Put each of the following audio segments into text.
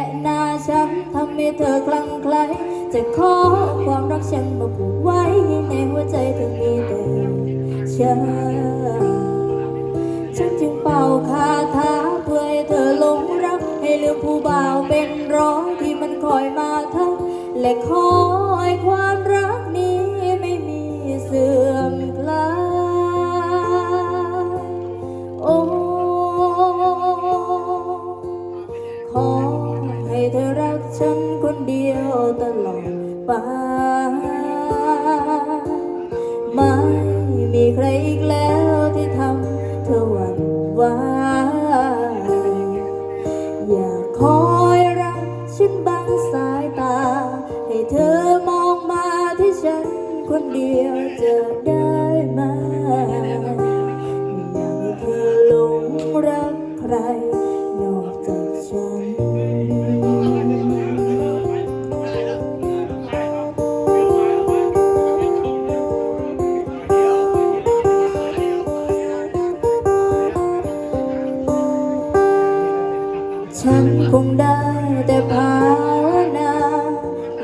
ะหน้าฉันทำให้เธอคลั่งไคล้จะขอความรักฉันมาผูกไว้ในหัวใจเธอมีแต่ฉันฉันจึงเป่าคาถาเพื่อให้เธอหลงรัก ให้ลืมผู้บ่าวเป็นร้อยที่มันคอยมาทักและคอยความรักนี้ไม่มีเสื่อ ตลอดไปไม่มีใครอีกแล้วที่ทำเธอหวั่นไหวอยากคอยรักฉันบางสายตา ให้เธอมองมาที่ฉันคนเดียวจะได้ไหมไม่อยากให้เธอหลงรักใคร ฉันคงได้แต่ภาวนา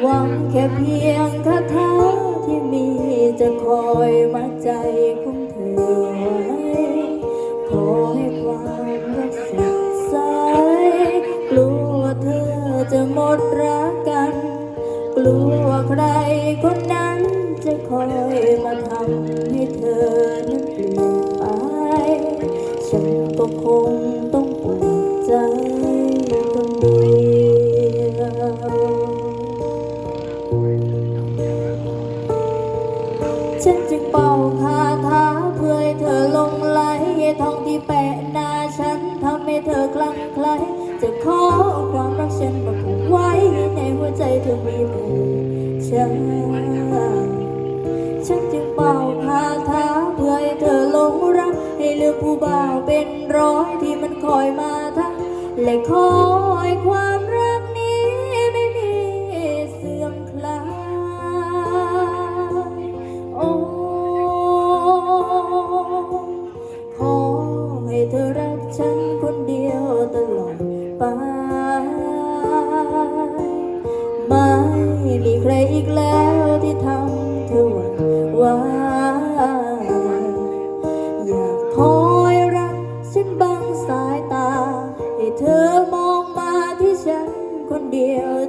หวังแค่เพียงคาถาที่มีจะคอยมัดใจของเธอไว้ขอให้ความรักสดใสกลัวเธอจะหมดรักกัน กลัวใครคนนั้นจะคอยมาทำให้เธอนั้นเปลี่ยนไปฉันก็คงต้องปวด ใจคนเดียวฉันจึงเป่าคาถาเพื่อให้เธอลงไหลทองที่แปะหน้าฉันทำให้เธอคลั่งไคล้จะขอเอความรักฉันมาผูกไว้ในหัวใจเธอมีแต่ฉันฉันจึงเป่าคาถาเพื่อให้เธอลงรักให้เลืมผู้บ่าวเป็นร้อยที่มันคอยมาทัก และคอยความรักนี้ไม่มีเสื่อมคลายโอ้ขอให้เธอรักฉันคนเดียวตลอดไป ไม่มีใครอีกแล้วที่ทำเธอหวั่นไหวอยากคอยรักฉันบางสายตา เธอมองมาที่ฉันคนเดียว